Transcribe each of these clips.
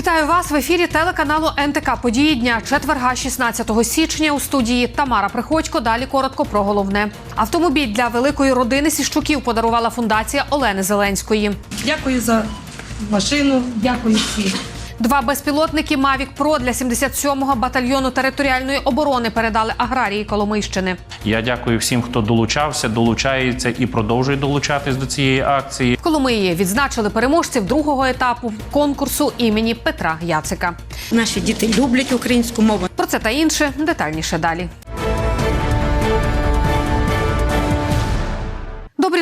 Вітаю вас в ефірі телеканалу НТК Події дня четверга, 16 січня. У студії Тамара Приходько. Далі коротко про головне. Автомобіль для великої родини Сіщуків подарувала фундація Олени Зеленської. Дякую за машину, дякую всім. Два безпілотники Mavic Pro для 77-го батальйону територіальної оборони передали аграрії Коломийщини. Я дякую всім, хто долучався, долучається і продовжує долучатись до цієї акції. В Коломиї відзначили переможців другого етапу конкурсу імені Петра Яцика. Наші діти люблять українську мову. Про це та інше детальніше далі.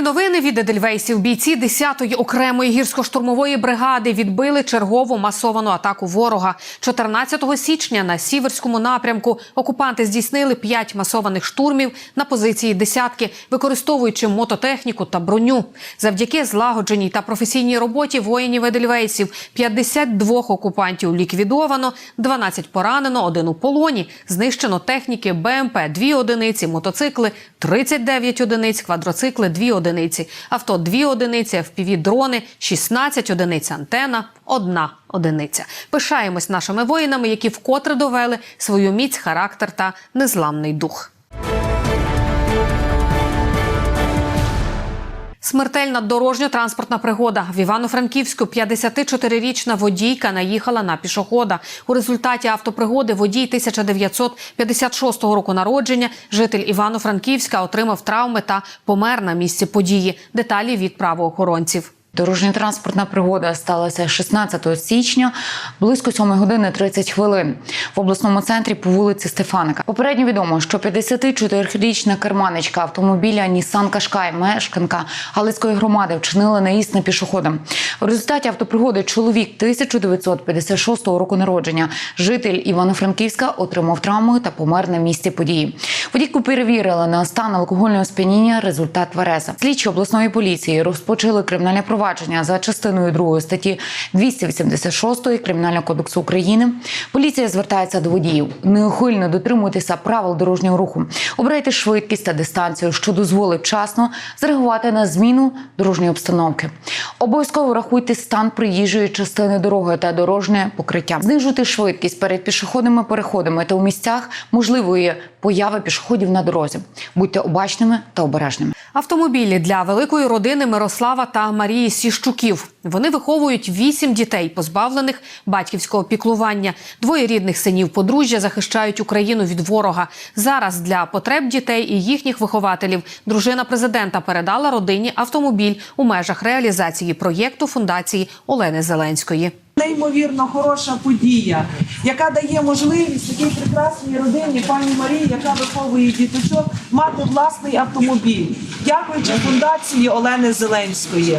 Новини від Едельвейсів. Бійці 10-ї окремої гірсько-штурмової бригади відбили чергову масовану атаку ворога. 14 січня на сіверському напрямку окупанти здійснили 5 масованих штурмів на позиції десятки, використовуючи мототехніку та броню. Завдяки злагодженій та професійній роботі воїнів Едельвейсів 52 окупантів ліквідовано, 12 поранено, один у полоні. Знищено техніки БМП 2 одиниці, мотоцикли 39 одиниць, квадроцикли 2 одиниці, авто 2 одиниці, FPV дрони 16 одиниць, антена одна одиниця. Пишаємось нашими воїнами, які вкотре довели свою міць, характер та незламний дух. Смертельна дорожньо-транспортна пригода в Івано-Франківську 54-річна водійка наїхала на пішохода. У результаті автопригоди водій 1956 року народження, житель Івано-Франківська, отримав травми та помер на місці події. Деталі від правоохоронців. Дорожньо-транспортна пригода сталася 16 січня близько 7 години 30 хвилин в обласному центрі по вулиці Стефаника. Попередньо відомо, що 54-річна керманичка автомобіля Нісан Кашкай, мешканка Галицької громади, вчинила наїзд на пішохода. В результаті автопригоди чоловік 1956 року народження, житель Івано-Франківська, отримав травму та помер на місці події. Водійку перевірили на стан алкогольного сп'яніння. Результат твереза. Слідчі обласної поліції розпочали кримінальне провадження за частиною 2 статті 286 Кримінального кодексу України. Поліція звертається до водіїв. Неухильно дотримуйтеся правил дорожнього руху. Обирайте швидкість та дистанцію, що дозволить вчасно зреагувати на зміну дорожньої обстановки. Обов'язково рахуйте стан приїжджої частини дороги та дорожнє покриття. Знижуйте швидкість перед пішохідними переходами та у місцях можливої появи пішоходів на дорозі. Будьте обачними та обережними. Автомобілі для великої родини Мирослава та Марії Сіщуків. Вони виховують вісім дітей, позбавлених батьківського піклування. Двоє рідних синів подружжя захищають Україну від ворога. Зараз для потреб дітей і їхніх вихователів дружина президента передала родині автомобіль у межах реалізації проєкту фундації Олени Зеленської. Неймовірно хороша подія, яка дає можливість такій прекрасній родині, пані Марії, яка виховує діточок, мати власний автомобіль, дякуючи фундації Олени Зеленської.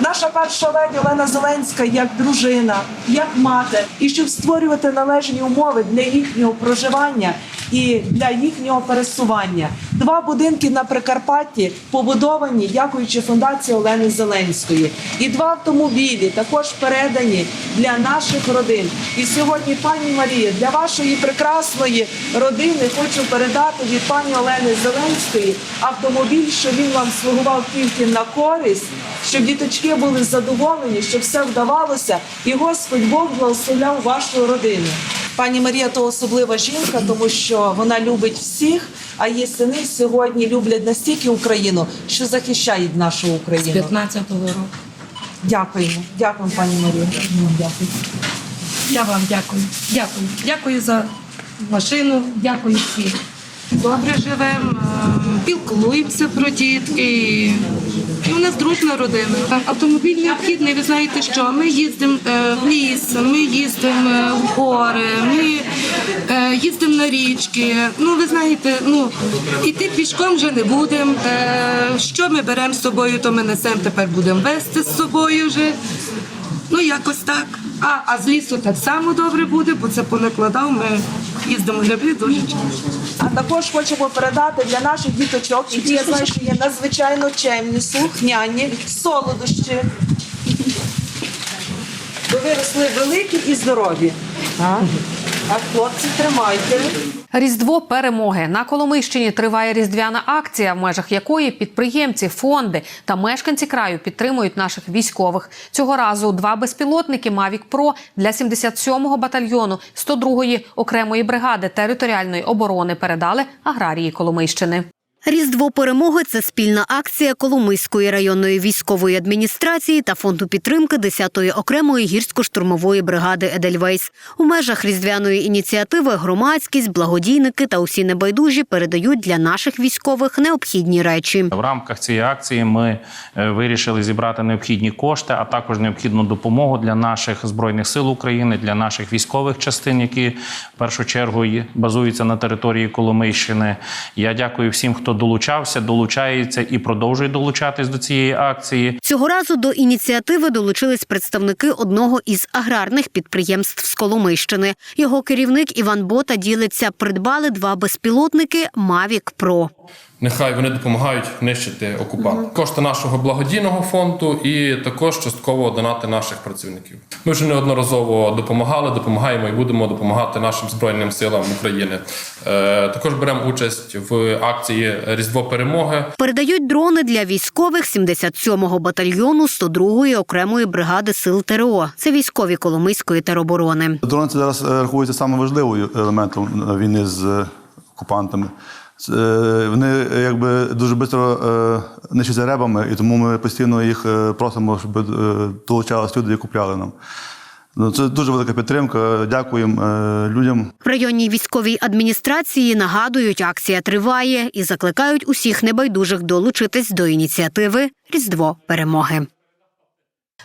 Наша перша леді Олена Зеленська як дружина, як мати, і щоб створювати належні умови для їхнього проживання і для їхнього пересування. Два будинки на Прикарпатті побудовані, дякуючи фундації Олени Зеленської, і два автомобілі також передані для наших родин. І сьогодні, пані Марія, для вашої прекрасної родини хочу передати від пані Олени Зеленської автомобіль, щоб він вам слугував тільки на користь, щоб діточки були задоволені, щоб все вдавалося, і Господь Бог благословляв вашу родину. Пані Марія то особлива жінка, тому що вона любить всіх. А її сини сьогодні люблять настільки Україну, що захищають нашу Україну. 15-го року. Дякуємо, дякуємо, пані Марія. Дякую. Я вам дякую. Дякую. Дякую за машину. Дякую всім. Добре живемо, е, пілкуємося про дітки. І у нас дружна родина. Автомобіль необхідний. Ви знаєте, що ми їздимо е, в ліс, ми їздимо е, в гори, ми е, їздимо на річки. Ну, ви знаєте, ну іти пішком вже не будемо. Що ми беремо з собою, то ми несемо. Тепер будемо вести з собою вже. Ну, якось так. А, а з лісу так само добре буде, бо це понакладав. Ми їздимо на дуже. А також хочемо передати для наших діточок, які я знаю, що є надзвичайно чемні, слухняні, солодощі. Бо виросли великі і здорові. Так, хлопці, тримайте. Різдво перемоги на Коломийщині триває різдвяна акція, в межах якої підприємці, фонди та мешканці краю підтримують наших військових. Цього разу два безпілотники Мавік Про для 77-го батальйону 102-ї окремої бригади територіальної оборони передали аграрії Коломийщини. Різдво перемоги це спільна акція Коломийської районної військової адміністрації та фонду підтримки 10-ї окремої гірсько-штурмової бригади Едельвейс. У межах різдвяної ініціативи громадськість, благодійники та усі небайдужі передають для наших військових необхідні речі. В рамках цієї акції ми е, вирішили зібрати необхідні кошти, а також необхідну допомогу для наших збройних сил України, для наших військових частин, які в першу чергу базуються на території Коломийщини. Я дякую всім, хто долучався, долучається і продовжує долучатись до цієї акції. Цього разу до ініціативи долучились представники одного із аграрних підприємств з Коломийщини. Його керівник Іван Бота ділиться, придбали два безпілотники Мавік Pro. Нехай вони допомагають нищити окупанта. Кошти нашого благодійного фонду і також частково донати наших працівників. Ми вже неодноразово допомагали, допомагаємо і будемо допомагати нашим збройним силам України. Е, також беремо участь в акції Різдво перемоги. Передають дрони для військових 77-го батальйону 102-ї окремої бригади сил ТРО. Це військові Коломийської тероборони. Дрони це зараз е, рахується самим важливою елементом війни з окупантами. Е, Вони е, якби дуже швидко нищаться ребами, і тому ми постійно їх е, просимо, щоб е, долучались люди і купляли нам. Ну, Це дуже велика підтримка. Дякуємо е, людям. В районній військовій адміністрації нагадують, акція триває і закликають усіх небайдужих долучитись до ініціативи Різдво перемоги.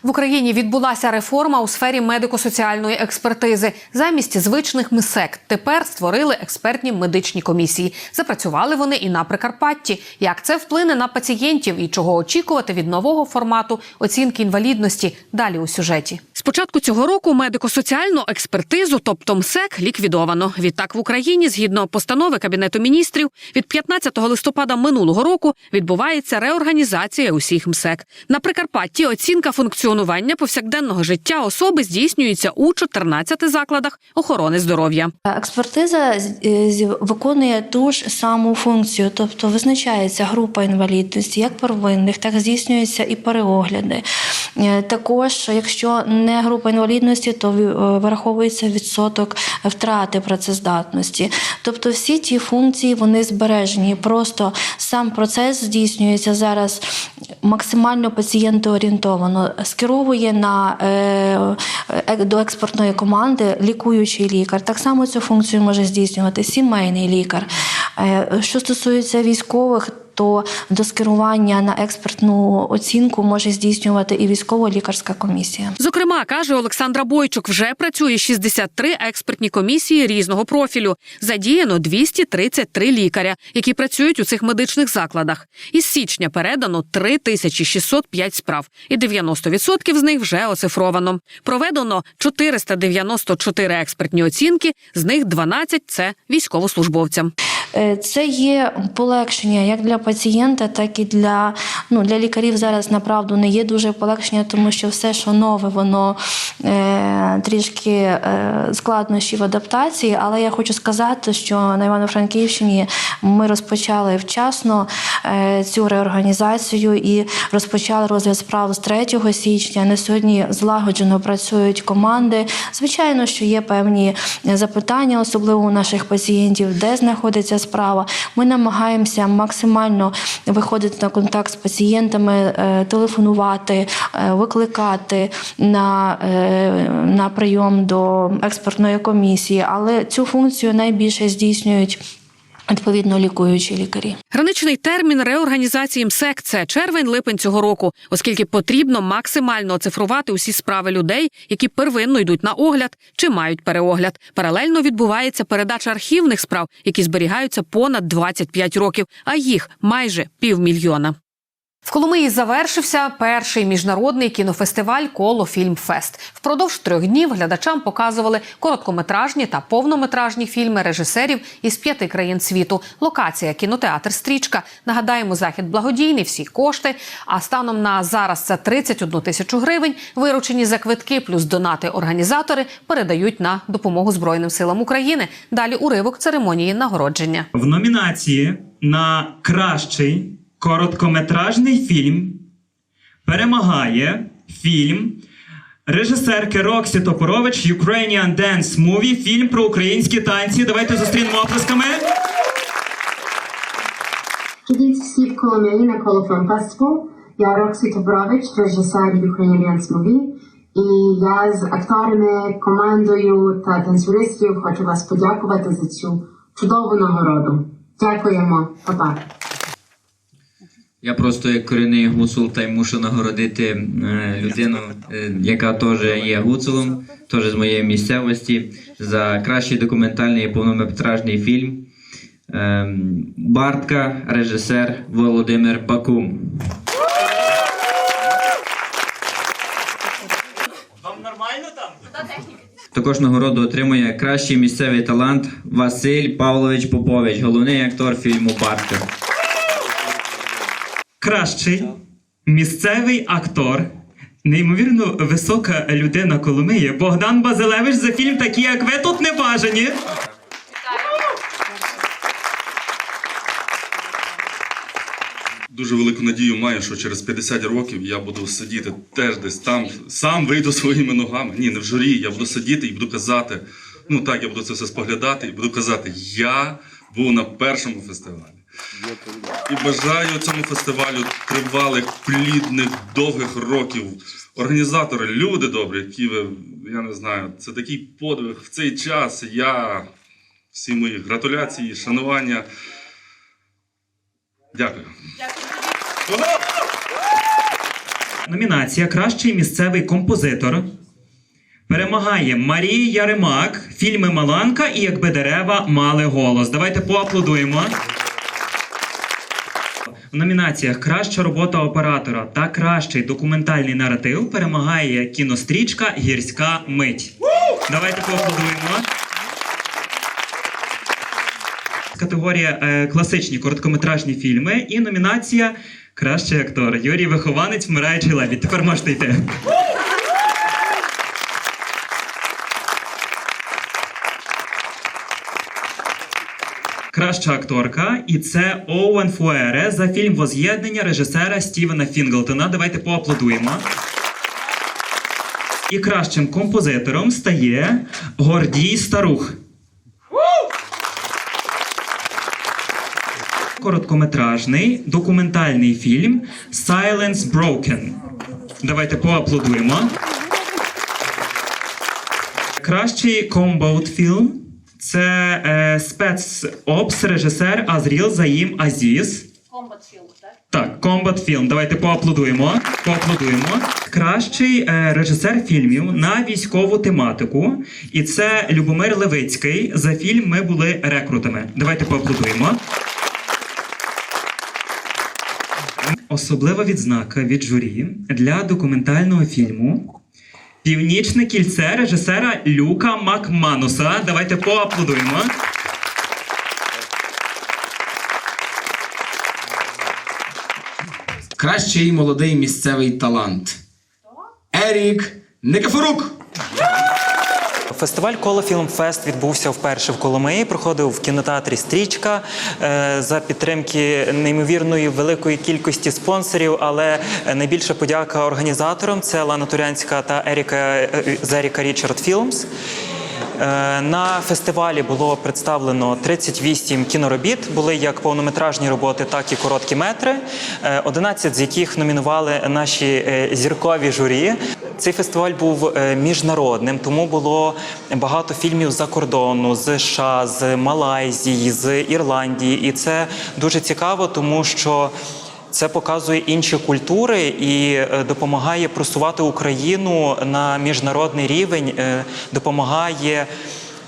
В Україні відбулася реформа у сфері медико-соціальної експертизи. Замість звичних МСЕК тепер створили експертні медичні комісії. Запрацювали вони і на Прикарпатті. Як це вплине на пацієнтів і чого очікувати від нового формату оцінки інвалідності? Далі у сюжеті. З початку цього року медико-соціальну експертизу, тобто МСЕК, ліквідовано. Відтак в Україні, згідно постанови Кабінету міністрів, від 15 листопада минулого року відбувається реорганізація усіх МСЕК. На Прикарпатті оцінка функціонування повсякденного життя особи здійснюється у 14 закладах охорони здоров'я. Експертиза е, виконує ту ж саму функцію, тобто визначається група інвалідності, як первинних, так здійснюються і переогляди. Е, Також, якщо не група інвалідності, то е, враховується відсоток втрати працездатності. Тобто всі ті функції вони збережені. Просто сам процес здійснюється зараз максимально пацієнтоорієнтовано, скеровує на е, е, до експортної команди лікуючий лікар. Так само цю функцію може здійснювати сімейний лікар. Е, Що стосується військових, то до скерування на експертну оцінку може здійснювати і військово-лікарська комісія. Зокрема, каже Олександра Бойчук, вже працює 63 експертні комісії різного профілю. Задіяно 233 лікаря, які працюють у цих медичних закладах. Із січня передано 3605 справ, і 90% з них вже оцифровано. Проведено 494 експертні оцінки, з них 12 – це військовослужбовцям. Е, Це є полегшення як для пацієнта, так і для, ну, для лікарів зараз направду не є дуже полегшення, тому що все, що нове, воно е, трішки е, складнощі в адаптації. Але я хочу сказати, що на Івано-Франківщині ми розпочали вчасно е, цю реорганізацію і розпочали розгляд справ з 3 січня. На сьогодні злагоджено працюють команди. Звичайно, що є певні запитання, особливо у наших пацієнтів, де знаходиться справа. Ми намагаємося максимально виходити на контакт з пацієнтами, е, телефонувати, е, викликати на, е, на прийом до експертної комісії, але цю функцію найбільше здійснюють. Відповідно, лікуючі лікарі. Граничний термін реорганізації МСЕК – це червень-липень цього року, оскільки потрібно максимально оцифрувати усі справи людей, які первинно йдуть на огляд чи мають переогляд. Паралельно відбувається передача архівних справ, які зберігаються понад 25 років, а їх майже півмільйона. В Коломиї завершився перший міжнародний кінофестиваль Коло Фільмфест. Впродовж трьох днів глядачам показували короткометражні та повнометражні фільми режисерів із п'яти країн світу. Локація кінотеатр Стрічка. Нагадаємо, захід благодійний, всі кошти. А станом на зараз це 31 тисячу гривень. Виручені за квитки плюс донати організатори передають на допомогу Збройним силам України. Далі уривок церемонії нагородження. В номінації на кращий короткометражний фільм перемагає фільм режисерки Роксі Топорович Ukrainian Dance Movie, фільм про українські танці. Давайте зустрінемо оплесками. Привіт всі в Коломиї на Колофон Фестивал. Я Роксі Тобрович, режисер Ukrainian Dance Movie. І я з акторами, командою та танцюристів хочу вас подякувати за цю чудову нагороду. Дякуємо, Па-па. Я просто як корінний гуцул та й мушу нагородити е, людину, е, яка теж є гуцулом, теж з моєї місцевості, за кращий документальний і повнометражний фільм. Е, Бартка, режисер Володимир Бакум. Вам нормально там? Також нагороду отримує кращий місцевий талант Василь Павлович Попович, головний актор фільму Бартка. Кращий місцевий актор. Неймовірно висока людина Коломиї Богдан Базилевич за фільм Такі, як ви тут не бажані. Дуже велику надію маю, що через 50 років я буду сидіти теж десь там, сам вийду своїми ногами. Ні, не в журі. Я буду сидіти і буду казати. Ну так, я буду це все споглядати і буду казати: я був на першому фестивалі. І бажаю цьому фестивалю тривалих, плідних, довгих років. Організатори, люди добрі, які ви, я не знаю, це такий подвиг в цей час. Я всі мої гратуляції, шанування. Дякую. Номінація Кращий місцевий композитор. Перемагає Марія Яремак, фільми Маланка і Якби дерева мали голос. Давайте поаплодуємо. В номінаціях Краща робота оператора та кращий документальний наратив перемагає кінострічка Гірська мить. Давайте поаплодуємо. Категорія е, класичні короткометражні фільми і номінація Кращий актор Юрій Вихованець, вмираючий лебідь. Тепер можете йти. Краща акторка, і це Оуен Фуере за фільм Воз'єднання режисера Стівена Фінглтона. Давайте поаплодуємо. І кращим композитором стає Гордій Старух. Короткометражний документальний фільм Silence Broken. Давайте поаплодуємо. Кращий комбаут фільм це е, спецопс режисер Азріл Заїм Азіз. Так, комбат фільм. Давайте поаплодуємо. Поаплодуємо. Кращий е, режисер фільмів на військову тематику. І це Любомир Левицький. За фільм ми були рекрутами. Давайте поаплодуємо. Особлива відзнака від журі для документального фільму Північне кільце режисера Люка Макмануса. Давайте поаплодуємо. Кращий молодий місцевий талант. Ерік Никифорук. Фестиваль Коло Фільм Фест відбувся вперше в Коломиї. Проходив в кінотеатрі Стрічка е, за підтримки неймовірної великої кількості спонсорів. Але найбільша подяка організаторам це Лана Турянська та Еріка е, з Еріка Річард Філмс. Е, На фестивалі було представлено 38 кіноробіт. Були як повнометражні роботи, так і короткі метри. Е, 11 з яких номінували наші е, зіркові журі. Цей фестиваль був е, міжнародним, тому було багато фільмів з-за кордону, з США, з Малайзії, з Ірландії. І це дуже цікаво, тому що це показує інші культури і е, допомагає просувати Україну на міжнародний рівень, е, допомагає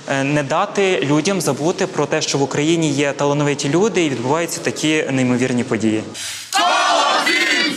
е, не дати людям забути про те, що в Україні є талановиті люди і відбуваються такі неймовірні події. Коло Фільм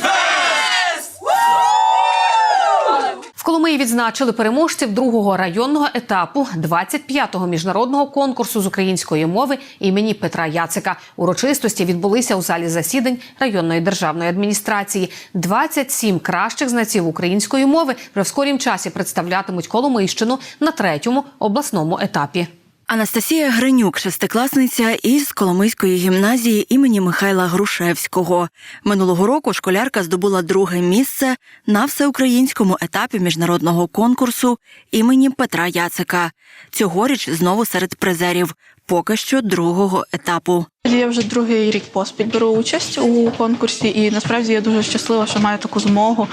В відзначили переможців другого районного етапу 25-го міжнародного конкурсу з української мови імені Петра Яцика. Урочистості відбулися у залі засідань районної державної адміністрації. 27 кращих знаців української мови вже в скорім часі представлятимуть Коломийщину на третьому обласному етапі. Анастасія Гринюк, шестикласниця із Коломийської гімназії імені Михайла Грушевського. Минулого року школярка здобула друге місце на всеукраїнському етапі міжнародного конкурсу імені Петра Яцика. Цьогоріч знову серед призерів, поки що другого етапу. Я вже другий рік поспіль беру участь у конкурсі, і насправді я дуже щаслива, що маю таку змогу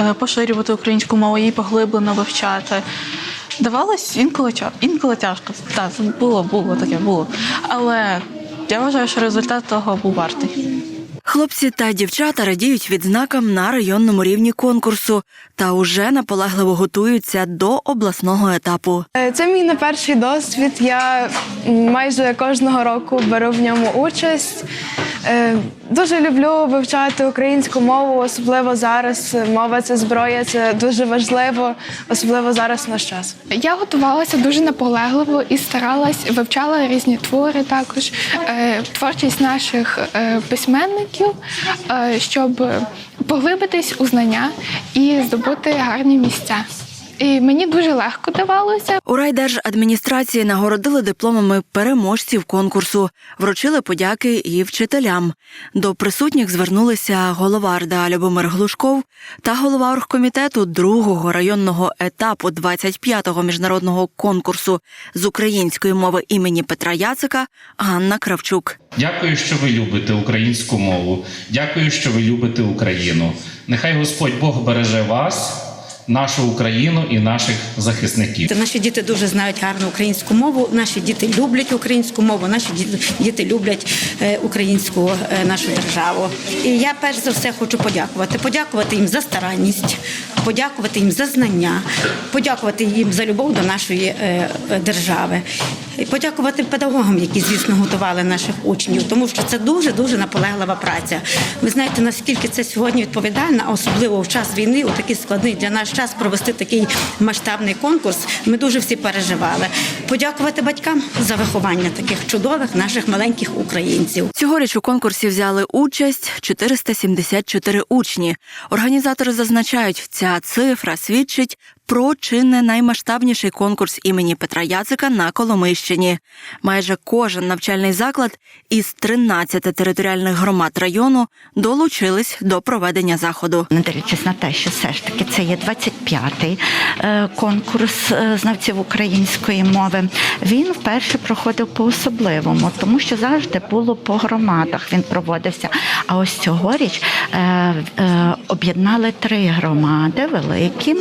е, поширювати українську мову і поглиблено вивчати. Давалось інколи інколи тяжко. Так, було, було таке, було. Але я вважаю, що результат того був вартий. Хлопці та дівчата радіють відзнакам на районному рівні конкурсу та уже наполегливо готуються до обласного етапу. Е, Це мій не перший досвід. Я майже кожного року беру в ньому участь. Е, Дуже люблю вивчати українську мову, особливо зараз. Мова це зброя, це дуже важливо, особливо зараз наш час. Я готувалася дуже наполегливо і старалась вивчала різні твори, також е, творчість наших е, письменників, щоб поглибитись у знання і здобути гарні місця. І мені дуже легко давалося. У райдержадміністрації нагородили дипломами переможців конкурсу, вручили подяки і вчителям. До присутніх звернулися голова РДА Любомир Глушков та голова оргкомітету другого районного етапу 25-го міжнародного конкурсу з української мови імені Петра Яцика Ганна Кравчук. Дякую, що ви любите українську мову. Дякую, що ви любите Україну. Нехай Господь Бог береже вас, нашу Україну і наших захисників. Наші діти дуже знають гарну українську мову. Наші діти люблять українську мову. Наші діти, люблять е, українську е, нашу державу. І я перш за все хочу подякувати. Подякувати їм за старанність, подякувати їм за знання, подякувати їм за любов до нашої е, держави. І подякувати педагогам, які, звісно, готували наших учнів, тому що це дуже дуже наполеглива праця. Ви знаєте, наскільки це сьогодні відповідально, а особливо в час війни, у такий складний для нас час провести такий масштабний конкурс. Ми дуже всі переживали. Подякувати батькам за виховання таких чудових наших маленьких українців. Цьогоріч у конкурсі взяли участь 474 учні. Організатори зазначають, ця цифра свідчить про чи не наймасштабніший конкурс імені Петра Яцика на Коломийщині. Майже кожен навчальний заклад із 13 територіальних громад району долучились до проведення заходу. Не дивлячись на те, що все ж таки це є 25-й е, конкурс е, знавців української мови. Він вперше проходив по особливому, тому що завжди було по громадах. Він проводився. А ось цьогоріч е, е, об'єднали три громади великі.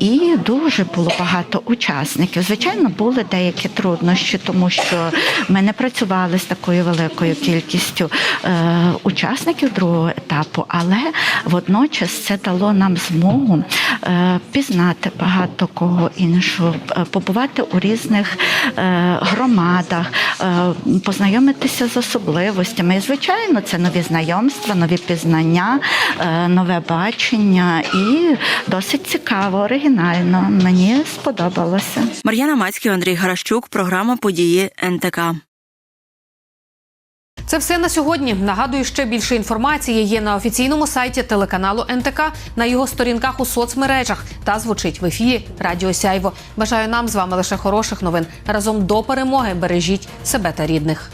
І дуже було багато учасників. Звичайно, були деякі труднощі, тому що ми не працювали з такою великою кількістю е, учасників другого етапу, але водночас це дало нам змогу е, пізнати багато кого іншого, е, побувати у різних е, громадах, е, познайомитися з особливостями. І, звичайно, це нові знайомства, нові пізнання, е, нове бачення і досить цікаво, оригінально. Мені сподобалося. Мар'яна Мацький, Андрій Гаращук, програма Події НТК. Це все на сьогодні. Нагадую, ще більше інформації є на офіційному сайті телеканалу НТК, на його сторінках у соцмережах та звучить в ефірі Радіо Сяйво. Бажаю нам з вами лише хороших новин. Разом до перемоги бережіть себе та рідних.